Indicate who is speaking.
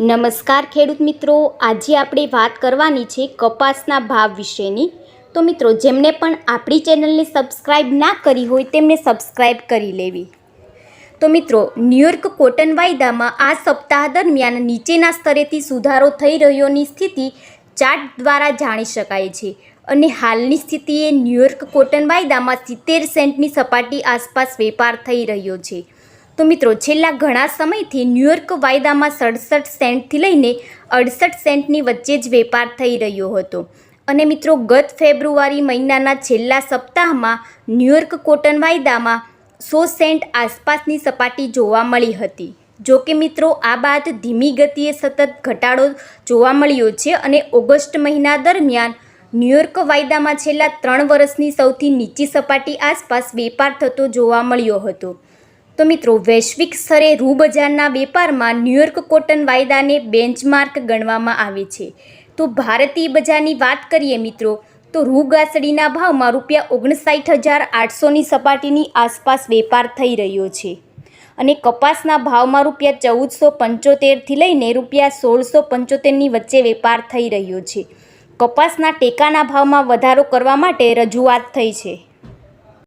Speaker 1: નમસ્કાર ખેડૂત મિત્રો, આજે આપણે વાત કરવાની છે કપાસના ભાવ વિશેની. તો મિત્રો, જેમને પણ આપણી ચેનલને સબસ્ક્રાઈબ ના કરી હોય તેમને સબસ્ક્રાઈબ કરી લેવી. તો મિત્રો, ન્યૂયોર્ક કોટન વાયદામાં આ સપ્તાહ દરમિયાન નીચેના સ્તરેથી સુધારો થઈ રહ્યોની સ્થિતિ ચાર્ટ દ્વારા જાણી શકાય છે. અને હાલની સ્થિતિએ ન્યૂયોર્ક કોટન વાયદામાં સિત્તેર સેન્ટની સપાટી આસપાસ વેપાર થઈ રહ્યો છે. તો મિત્રો, છેલ્લા ઘણા સમયથી ન્યૂયોર્ક વાયદામાં સડસઠ સેન્ટથી લઈને અડસઠ સેન્ટની વચ્ચે જ વેપાર થઈ રહ્યો હતો. અને મિત્રો, ગત ફેબ્રુઆરી મહિનાના છેલ્લા સપ્તાહમાં ન્યૂયોર્ક કોટન વાયદામાં સો સેન્ટ આસપાસની સપાટી જોવા મળી હતી. જો કે મિત્રો, આ બાદ ધીમી ગતિએ સતત ઘટાડો જોવા મળ્યો છે અને ઓગસ્ટ મહિના દરમિયાન ન્યૂયોર્ક વાયદામાં છેલ્લા ત્રણ વર્ષની સૌથી નીચી સપાટી આસપાસ વેપાર થતો જોવા મળ્યો હતો. તો મિત્રો, વૈશ્વિક સ્તરે રૂબજારના વેપારમાં ન્યૂયોર્ક કોટન વાયદાને બેન્ચમાર્ક ગણવામાં આવે છે. તો ભારતીય બજારની વાત કરીએ મિત્રો, તો રૂ ગાસડીના ભાવમાં રૂપિયા ઓગણસાઠ હજાર આઠસોની સપાટીની આસપાસ વેપાર થઈ રહ્યો છે. અને કપાસના ભાવમાં રૂપિયા ચૌદસો પંચોતેરથી લઈને રૂપિયા સોળસો પંચોતેરની વચ્ચે વેપાર થઈ રહ્યો છે. કપાસના ટેકાના ભાવમાં વધારો કરવા માટે રજૂઆત થઈ છે.